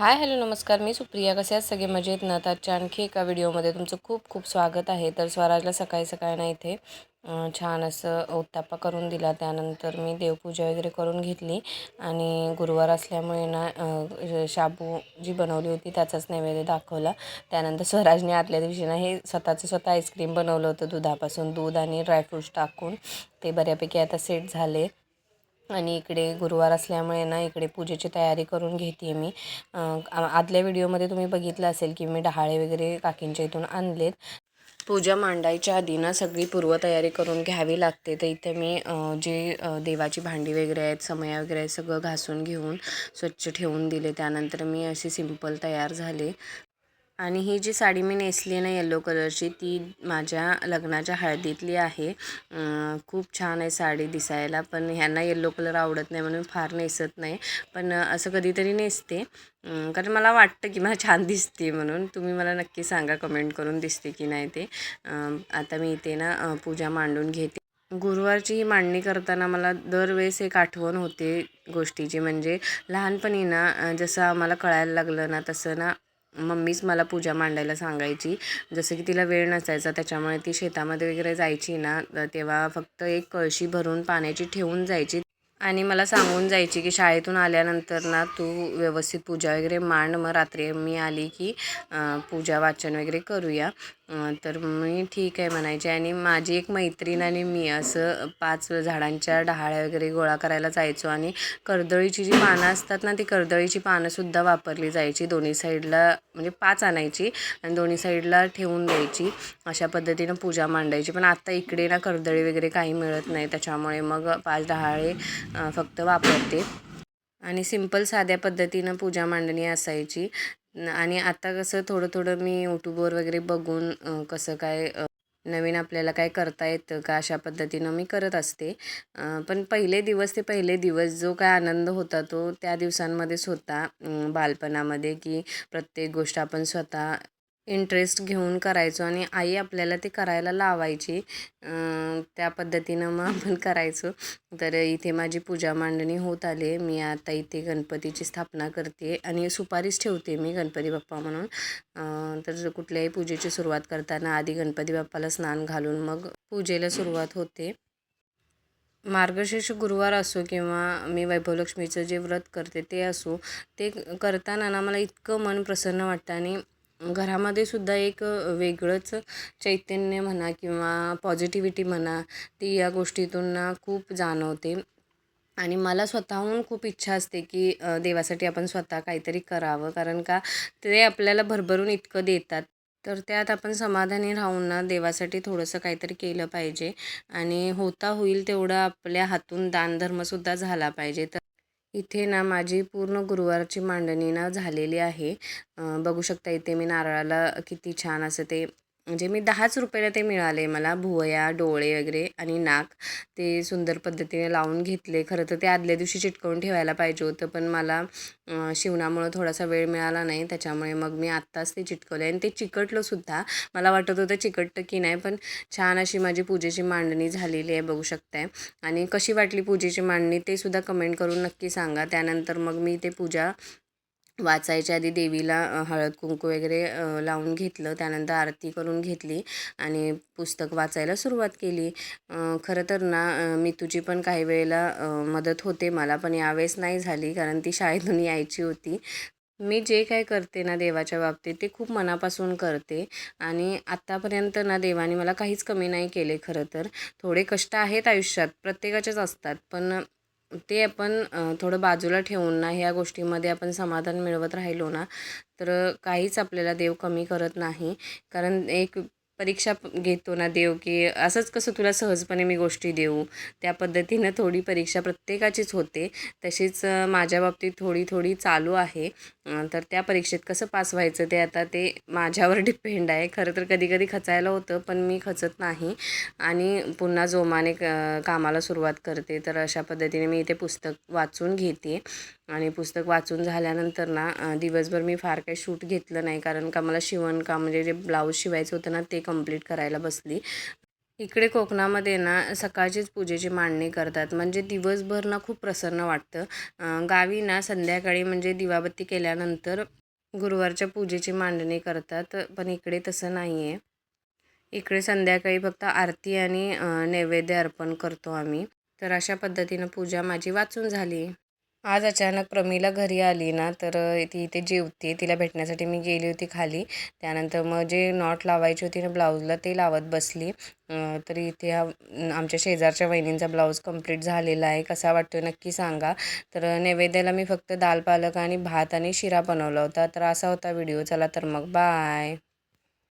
Hi hello नमस्कार. मी सुप्रिया. कसे आहेत? सगळे मजेत? ना आजच्या आणखी एका व्हिडिओमध्ये तुमचं खूप खूप स्वागत आहे. तर स्वराजला सकाळी सकाळी ना इथे छान असं उत्तापा करून दिला. त्यानंतर मी देवपूजा वगैरे करून घेतली. आणि गुरुवार असल्यामुळे ना शाबू जी बनवली होती. त्याचाच नैवेद्य दाखवला. त्यानंतर स्वराजने आदल्या दिवशी ना हे स्वतःचं स्वतः आईस्क्रीम बनवलं होतं दुधापासून. दूध आणि ड्रायफ्रूट्स टाकून. ते बऱ्यापैकी आता सेट झाले. आणि इकडे गुरुवार असल्यामुळे ना इकडे पूजेची तयारी करून घेते मी. आदल्या व्हिडिओमध्ये तुम्ही बघितलं असेल की मी डहाळे वगैरे काकींच्या इथून आणलेत. पूजा मांडायच्या आधी ना सगळी पूर्वतयारी करून घ्यावी लागते. तर इथे मी जे देवाची भांडी वगैरे आहेत समया वगैरे आहेत सगळं घासून घेऊन स्वच्छ ठेवून दिले. त्यानंतर मी अशी सिंपल तयार झाले. आणि ही जी साडी मी नेसली आहे ना येल्लो कलरची ती माझ्या लग्नाच्या हळदीतली आहे. खूप छान आहे साडी दिसायला पण ह्यांना येल्लो कलर आवडत नाही म्हणून फार नेसत नाही. पण असं कधीतरी नेसते. कारण मला वाटतं की मला छान दिसते म्हणून. तुम्ही मला नक्की सांगा कमेंट करून दिसते की नाही ते. आता मी इथे ना पूजा मांडून घेते. गुरुवारची ही मांडणी करताना मला दरवेळेस एक आठवण होते गोष्टीची. म्हणजे लहानपणी ना जसं आम्हाला कळायला लागलं ना तसं ना मम्मीच मला पूजा मांडायला सांगायची. जसं की तिला वेळ नसायचा त्याच्यामुळे ती शेतामध्ये वगैरे जायची ना तर तेव्हा फक्त एक कळशी भरून पाण्याची ठेवून जायची. आणि मला सांगून जायची की शाळेतून आल्यानंतर ना तू व्यवस्थित पूजा वगैरे मांड. मग रात्री मी आली की पूजा वाचन वगैरे करूया. तर मी ठीक आहे म्हणायचे. आणि माझी एक मैत्रीण आणि मी असं पाच झाडांच्या डहाळ्या वगैरे गोळा करायला जायचो. आणि कर्दळीची जी पानं असतात ना ती कर्दळीची पानंसुद्धा वापरली जायची. दोन्ही साईडला म्हणजे पाच आणायची आणि दोन्ही साईडला ठेवून द्यायची. अशा पद्धतीनं पूजा मांडायची. पण आत्ता इकडे ना कर्दळी वगैरे काही मिळत नाही. त्याच्यामुळे मग पाच डहाळे फक्त वापरते. आणि सिंपल साध्या पद्धतीनं पूजा मांडणी असायची. आणि आता कसं थोडं थोडं मी यूट्यूबवर वगैरे बघून कसं काय नवीन आपल्याला काय करता येतं का अशा पद्धतीनं मी करत असते. पण पहिले दिवस ते पहिले दिवस जो काय आनंद होता तो त्या दिवसांमध्येच होता. बालपणामध्ये की प्रत्येक गोष्ट आपण स्वतः इंटरेस्ट घेऊन करायचो आणि आई आपल्याला ते करायला लावायची. त्या पद्धतीनं मग आपण करायचो. तर इथे माझी पूजा मांडणी होत आली. मी आता इथे गणपतीची स्थापना करते आणि सुपारीच ठेवते मी गणपती बाप्पा म्हणून. तर कुठल्याही पूजेची सुरुवात करताना आधी गणपती बाप्पाला स्नान घालून मग पूजेला सुरुवात होते. मार्गशीर्ष गुरुवार असो किंवा मी वैभवलक्ष्मीचं जे व्रत करते ते असो ते करताना ना मला इतकं मन प्रसन्न वाटतं आणि घरामध्ये सुद्धा एक वेगळंच चैतन्य म्हणा किंवा पॉझिटिव्हिटी म्हणा ती या गोष्टीतून ना खूप जाणवते. आणि मला स्वतःहून खूप इच्छा असते की देवासाठी आपण स्वतः काहीतरी करावं. कारण का ते आपल्याला भरभरून इतकं देतात. तर त्यात आपण समाधानी राहून ना देवासाठी थोडंसं काहीतरी केलं पाहिजे. आणि होता होईल तेवढं आपल्या हातून दानधर्मसुद्धा झाला पाहिजे. तर इथे ना माझी पूर्ण गुरुवारची मांडणी ना झालेली आहे. बघू शकता इथे मी नारळाला किती छान असं ते म्हणजे मी दहाच रुपयाला ते मिळाले मला भुवया डोळे वगैरे आणि नाक. ते सुंदर पद्धतीने लावून घेतले. खरं तर ते आदल्या दिवशी चिटकवून ठेवायला पाहिजे होतं पण मला शिवणामुळं थोडासा वेळ मिळाला नाही. त्याच्यामुळे मग मी आत्ताच ते चिटकवले आणि ते चिकटलंसुद्धा मला वाटत होतं चिकटतं की नाही पण छान अशी माझी पूजेची मांडणी झालेली आहे बघू शकताय. आणि कशी वाटली पूजेची मांडणी ते सुद्धा कमेंट करून नक्की सांगा. त्यानंतर मग मी ते पूजा वाचायच्या आधी देवीला हळद कुंकू वगैरे लावून घेतलं. त्यानंतर आरती करून घेतली आणि पुस्तक वाचायला सुरुवात केली. खरं तर ना मी तुझी पण काही वेळेला मदत होते. मला पण यावेळेस नाही झाली कारण ती शाळेतून यायची होती. मी जे काय करते ना देवाच्या बाबतीत ते खूप मनापासून करते. आणि आत्तापर्यंत ना देवाने मला काहीच कमी नाही केले खरं तर. थोडे कष्ट आहेत आयुष्यात प्रत्येकाचेच असतात. पण ते आपण थोडं बाजूला ठेवून ना ह्या गोष्टीमध्ये आपण समाधान मिळवत राहिलो ना तर काहीच आपल्याला देव कमी करत नाही. कारण एक परीक्षा घेतो ना देव की असंच कसं तुला सहजपणे मी गोष्टी देऊ. त्या पद्धतीनं थोडी परीक्षा प्रत्येकाचीच होते. तशीच माझ्या बाबतीत थोडी थोडी चालू आहे. तर त्या परीक्षेत कसं पास व्हायचं ते आता ते माझ्यावर डिपेंड आहे. खरं तर कधी कधी खचायला होतं पण मी खचत नाही. आणि पुन्हा जोमाने क कामाला सुरुवात करते. तर अशा पद्धतीने मी इथे पुस्तक वाचून घेते. आणि पुस्तक वाचून झाल्यानंतर ना दिवसभर मी फार काही शूट घेतलं नाही. कारण का मला शिवणकाम म्हणजे जे ब्लाऊज शिवायचं होतं ना ते कंप्लीट करायला बसली. इकडे कोकणामध्ये ना सकाळचीच पूजेची मांडणी करतात. म्हणजे दिवसभर ना खूप प्रसन्न वाटतं. गावी ना संध्याकाळी म्हणजे दिवाबत्ती केल्यानंतर गुरुवारच्या पूजेची मांडणी करतात पण इकडे तसं नाही आहे इकडे संध्याकाळी फक्त आरती आणि नैवेद्य अर्पण करतो आम्ही. तर अशा पद्धतीनं पूजा माझी वाचून झाली. आज अचानक प्रमिला घरी आली ना तर ती इथे जेवते. तिला भेटण्यासाठी मी गेली होती खाली. त्यानंतर मग जे नॉट लावायची होती ना ब्लाऊजला ते लावत बसली. तर इथे हा आमच्या शेजारच्या वहिनींचा ब्लाऊज कंप्लीट झालेला आहे. कसा वाटतो नक्की सांगा. तर नैवेद्याला मी फक्त दाल पालक आणि भात आणि शिरा बनवला होता. तर असा होता व्हिडिओ. चला तर मग बाय.